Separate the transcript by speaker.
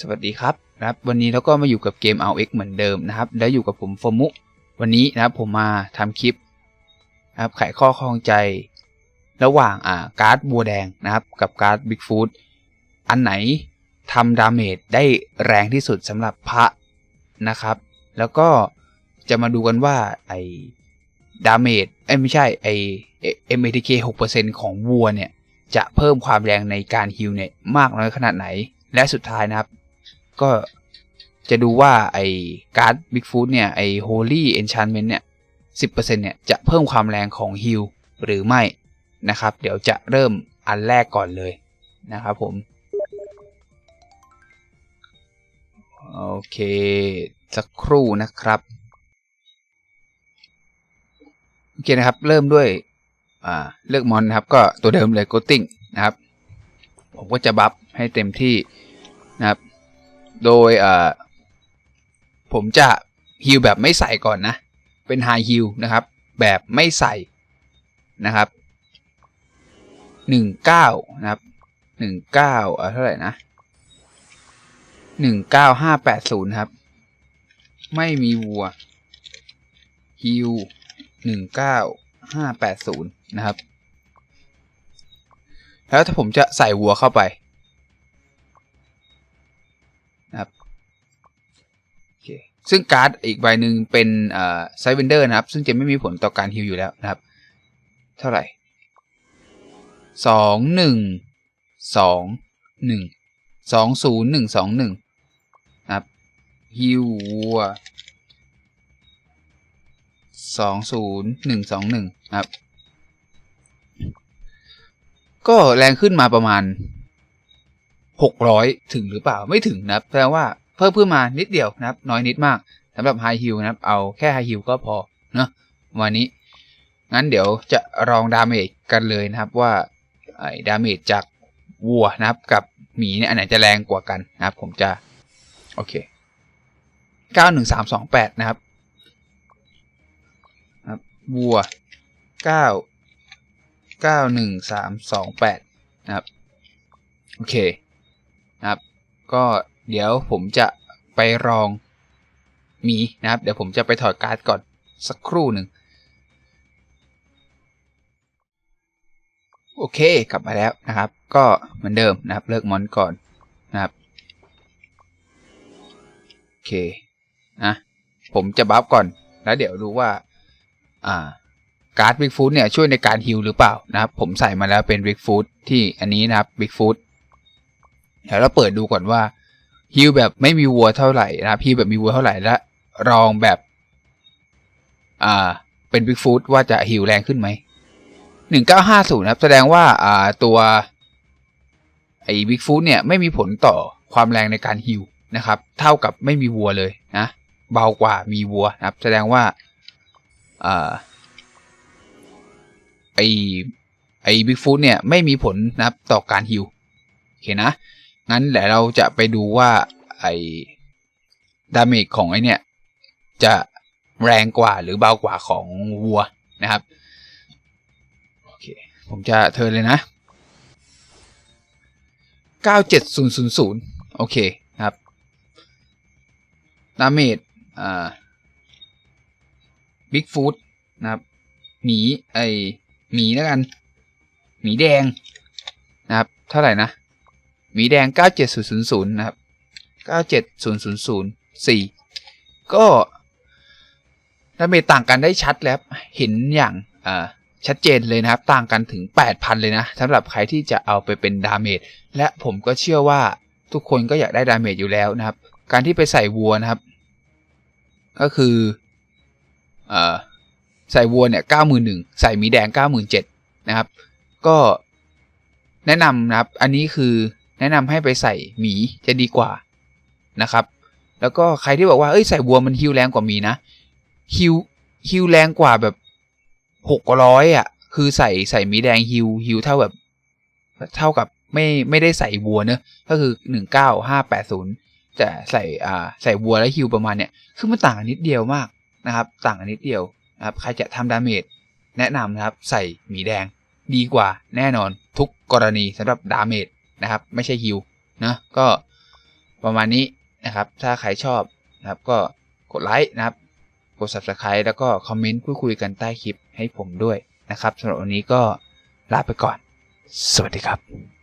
Speaker 1: สวัสดีครับนะครับ วันนี้เราก็มาอยู่กับเกม RX เหมือนเดิมนะครับ แล้วอยู่กับผมโฟมุวันนี้นะครับผมมาทำคลิปนะครับไขข้อข้องใจ ระหว่างอ่าการ์ดบัวแดงนะครับ กับการ์ดบิ๊กฟูดอันไหนทำดาเมจได้แรงที่สุดสำหรับพระนะครับ แล้วก็จะมาดูกันว่าไอ้ดาเมจเอ้ไม่ใช่ไอ้ MATK 6%ของวัวเนี่ยจะเพิ่มความแรงในการฮิลเนี่ยมากน้อยขนาดไหน และสุดท้ายนะครับ ก็จะดูว่าไอการ์ดบิ๊กฟูดเนี่ย ไอ้ Holy Enchantment เนี่ย10%เนี่ย จะเพิ่มความแรงของฮิลหรือไม่นะครับ เดี๋ยวจะเริ่มอันแรกก่อนเลยนะครับผม โอเค สักครู่นะครับ โอเคนะครับ เริ่มด้วยอ่าเลือกมอนนะครับ ก็ตัวเดิมเลย g o t i n g นะครับ ผมก็จะบัฟให้เต็มที่นะครับ โดยผมจะฮิลแบบไม่ใส่ก่อนนะ เป็นไฮฮิลนะครับ แบบไม่ใส่นะครับหนึ่งเก้านะครับหนึ่งเก้าเท่าไหร่นะหนึ่งเก้าห้าแปดศูนย์ครับ ไม่มีวัวฮิลหนึ่งเก้าห้าแปดศูนย์นะครับ แล้วถ้าผมจะใส่วัวเข้าไป ซึ่งการ์ดอีกใบหนึ่งเป็นไซเวนเดอร์นะครับ ซึ่งจะไม่มีผลต่อการฮิลอยู่แล้วนะครับ เท่าไหร่สองหนึ่งสองหนึ่งสองศูนย์หนึ่งสองหนึ่งนะครับฮิววัวสองศูนย์หนึ่งสองหนึ่งครับ ก็แรงขึ้นมาประมาณหกร้อยถึงหรือเปล่าไม่ถึงนะแปลว่า เพิ่มขึ้นมานิดเดียวนะครับ น้อยนิดมากสำหรับไฮฮิลนะครับ เอาแค่ไฮฮิลก็พอเนาะวันนี้ งั้นเดี๋ยวจะลองดาเมจกันเลยนะครับว่าไอ้ดาเมจจากวัวนะครับ กับหมีเนี่ยอันไหนจะแรงกว่ากันนะครับ ผมจะ โอเคเก้าหนึ่งสามสองแปดนะครับครับวัวเก้าเก้าหนึ่งสามสองแปดนะครับ โอเคนะครับ ก็ เดี๋ยวผมจะไปลองมีนะครับ เดี๋ยวผมจะไปถอดการ์ดก่อนสักครู่หนึ่งโอเคกลับมาแล้วนะครับ ก็เหมือนเดิมนะครับ เลิกมอนก่อนนะครับโอเคนะผมจะบัฟก่อนแล้วเดี๋ยวดูว่าอ่าการ์ดบิ๊กฟูดเนี่ยช่วยในการฮิลหรือเปล่านะครับ ผมใส่มาแล้วเป็นบิ๊กฟูดที่อันนี้นะครับบิ๊กฟูดเดี๋ยวเราเปิดดูก่อนว่า ฮิลแบบไม่มีวัวเท่าไหร่นะครับฮิลแบบมีวัวเท่าไหร่และลองแบบอ่าเป็นบิ๊กฟูดว่าจะฮิลแรงขึ้นไหมหนึ่งเก้าห้าศูนย์ครับ แสดงว่าอ่าตัวไอ้บิ๊กฟูดเนี่ยไม่มีผลต่อความแรงในการฮิวนะครับ เท่ากับไม่มีวัวเลยนะเบากว่ามีวัวนะครับ แสดงว่าอ่าไอ้ไอ้บิ๊กฟูดเนี่ยไม่มีผลนะครับต่อการฮิวโอเคนะ งั้นเดี๋ยวเราจะไปดูว่าไอ้ดาเมจของไอ้เนี่ยจะแรงกว่าหรือเบากว่าของวัวนะครับโอเคผมจะเทิร์นเลยนะ 97000 โอเคครับดาเมจอ่าบิ๊กฟูดนะครับหมีไอหมีแล้วกัน หมีแดงนะครับ เท่าไหร่นะ หมีแดง 97000 นะครับ 97000ก็ดาเมจต่างกันได้ชัดแล้วเห็นอย่างชัดเจนเลยนะครับ ต่างกันถึง 8,000 เลยนะสำหรับใครที่จะเอาไปเป็นดาเมจและผมก็เชื่อว่าทุกคนก็อยากได้ดาเมจอยู่แล้วนะครับ การที่ไปใส่วัวนะครับ ก็คืออใส่วัวเนี่ย91,000ใส่หมีแดง97,000นะครับ ก็แนะนำนะครับ อันนี้คือ แนะนำให้ไปใส่หมีจะดีกว่านะครับ แล้วก็ใครที่บอกว่าเอ้ยใส่วัวมันฮิวแรงกว่าหมีนะฮิวฮิวแรงกว่าแบบหกร้อยอะ คือใส่ใส่หมีแดงฮิวฮิวเท่าแบบ เท่ากับไม่ไม่ได้ใส่วัวเนอะก็คือหนึ่งเก้าห้าแปดศูนย์แต่ใส่อ่าใส่วัวแล้วฮิวประมาณเนี้ยคือมันต่างนิดเดียวมากนะครับ ต่างนนิดเดียวนะครับใครจะทำดาเมจแนะนำนะครับ ใส่หมีแดงดีกว่าแน่นอนทุกกรณีสำหรับดาเมจ นะครับ ไม่ใช่ฮิวนะก็ประมาณนี้นะครับ ถ้าใครชอบนะครับก็กดไลค์นะครับ กด subscribe แล้วก็คอมเมนต์พูดคุยกันใต้คลิปให้ผมด้วยนะครับสำหรับวันนี้ก็ลาไปก่อน สวัสดีครับ